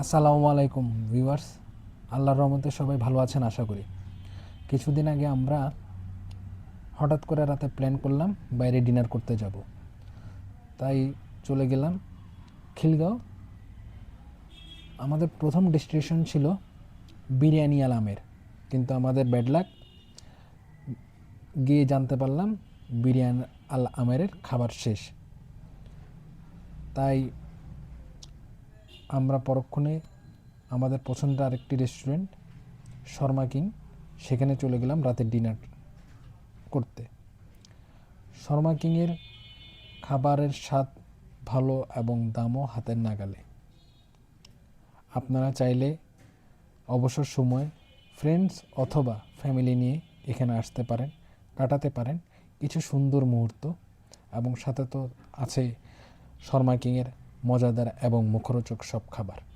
আসসালামু আলাইকুম ভিউয়ার্স। আল্লাহর রহমতে সবাই ভালো আছেন, আশা করি। কিছুদিন আগে আমরা হঠাৎ করে রাতে প্ল্যান করলাম বাইরে ডিনার করতে যাব। তাই চলে গেলাম খিলগাঁও। আমাদের প্রথম ডেস্টিনেশন ছিল বিরিয়ানি আলামের কিন্তু আমাদের ব্যাডলাক গিয়ে জানতে পারলাম বিরিয়ানি আল আমেরের খাবার শেষ। তাই আমরা পরক্ষণে আমাদের পছন্দের আরেকটি রেস্টুরেন্ট শর্মা কিং, সেখানে চলে গেলাম রাতের ডিনার করতে। শর্মা কিংয়ের খাবারের স্বাদ ভালো এবং দামও হাতের নাগালে। আপনারা চাইলে অবসর সময় ফ্রেন্ডস অথবা ফ্যামিলি নিয়ে এখানে আসতে পারেন, কাটাতে পারেন। কিছু সুন্দর মুহূর্ত এবং সাথে তো আছে শর্মা কিংয়ের মজাদার এবং মুখরোচক সব খাবার।